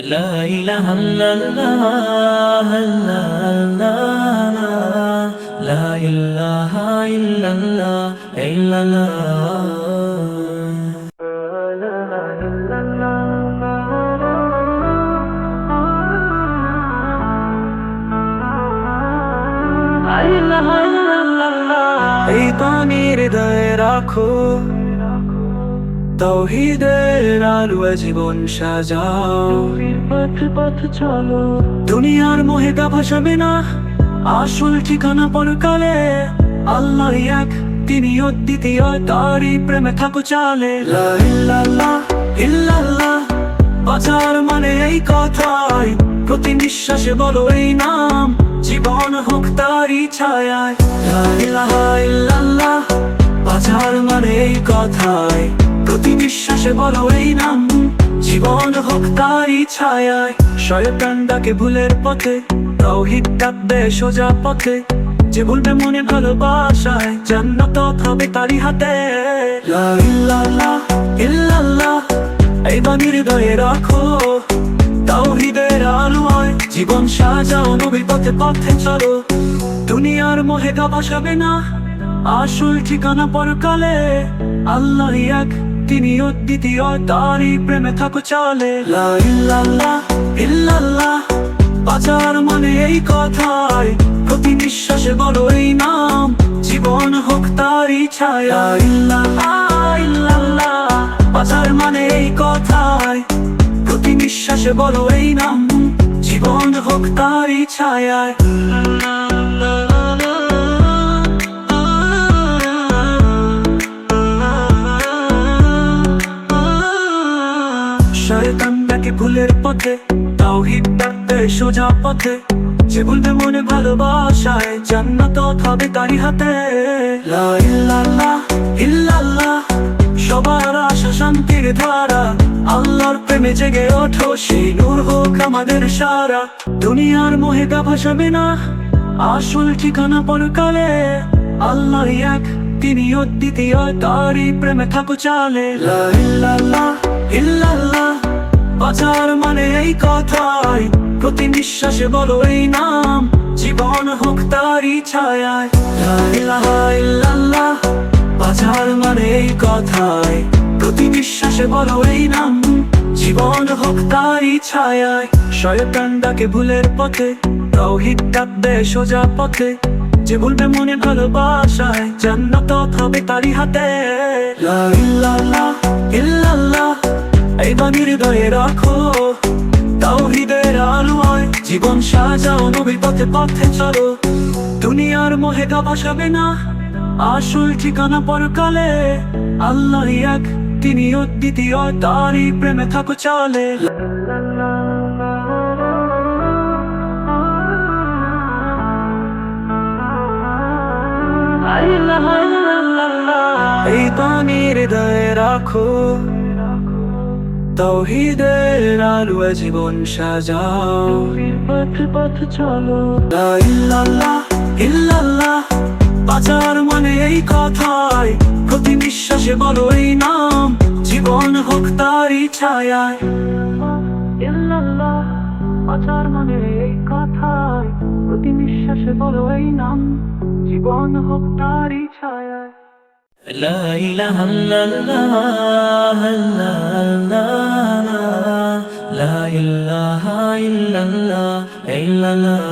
لا إله إلا الله لا إله إلا الله إلا الله এই পানি হৃদয়ে রাখো তৌহিদের আলোয় জীবন সাজাও। পথ পথ চলো। দুনিয়ার মোহে গা ভাসাবে না আসল ঠিকানা পরকালে। আল্লাহ এক তিনি অদ্বিতীয় তারই প্রেমে থাকো চালে। ইল্লাল্লাহ ইল্লাল্লাহ বাঁচার মানে এই কথাই। প্রতি নিঃশ্বাসে বলো এই নাম জীবন হোক তারই ছায়ায়। ইল্লাল্লাহ বাঁচার মানে এই কথাই। প্রতি নিঃশ্বাসে বলো এই নাম। জীবন হোক তারই ছায়ায় শয়তান ডাকে ভুলের পথে। তৌহিদ ডাকবে সোজা পথে, যে ভুলবে মনে ভালোবাসায়, জান্নাত হবে তারই হাতে। লা ইল্লাল্লাহ ইল্লাল্লাহ, এই বাণী হৃদয়ে রাখো। তাওহিদের আলোয় জীবন সাজাও, নবীর পথে পথে চলো। দুনিয়ার মোহে গা ভাসাবে না, আসল ঠিকানা পরকালে। আল্লাহ এক তিনি দ্বিতীয়, তারই প্রেমে থাকো চলে। লা বাঁচার মানে এই কথাই। প্রতি নিঃশ্বাসে বলো এই নাম, জীবন হোক তারই ছায়া। ইল্লাল্লাহ, বাঁচার মানে এই কথাই। প্রতি নিঃশ্বাসে বলো এই নাম, জীবন হোক তারই ছায়ায়। পথে তাওহিদ ডাকতে সোজা পথে। যে বলবে মনে ভালোবাসায়, জান্নাত হবে তারই হাতে। সবার আশা শান্তির ধারা। আল্লাহর প্রেমে জেগে ওঠো, সেই নূর হোক আমাদের সারা। দুনিয়ার মোহে ভাসাবে না আসল ঠিকানা পরকালে। আল্লাহ এক, তিনি অদ্বিতীয়, তারই প্রেমে থাকো চালে। লা ইল্লাল্লাহ ইল্লাল্লাহ। বাঁচার মানে এই কথাই। প্রতি নিঃশ্বাসে বলো এই নাম, জীবন হোক তারই ছায়ায়। বাঁচার মানে এই কথাই। প্রতি নিঃশ্বাসে বলো এই নাম, জীবন হোক তারই ছায়ায়। শয়তান ডাকে ভুলের পথে, তৌহিদ ডাকবে সোজা পথে। যে বলবে মনে ভালোবাসায়, জান্নাত হবে তারই হাতে। লা এই বাণী হৃদয়ে রাখো। তাওহিদের আলোয় জীবন সাজাও, নবীর পথে পথে চলো। দুনিয়ার মোহে গা ভাসাবে না, আসল ঠিকানা পরকালে। আল্লাহ এক, তিনি অদ্বিতীয় তারই প্রেমে থাকো চলে। এই পানি হৃদয়ে রাখো। তৌহিদের আলোয় জীবন সাজাও। পথ পথ চলো ইল্লাল্লাহ ইল্লাল্লাহ বাজার মানে এই কথায় প্রতি বিশ্বাসে বলো এই নাম জীবন হোক তারই ছায়ায়। ইল্লাল্লাহ বাজার মানে এই কথায় প্রতি বিশ্বাসে বলো এই নাম জীবন হোক তারই ছায়ায়। লা ইলাহা ইল্লাল্লাহ la la.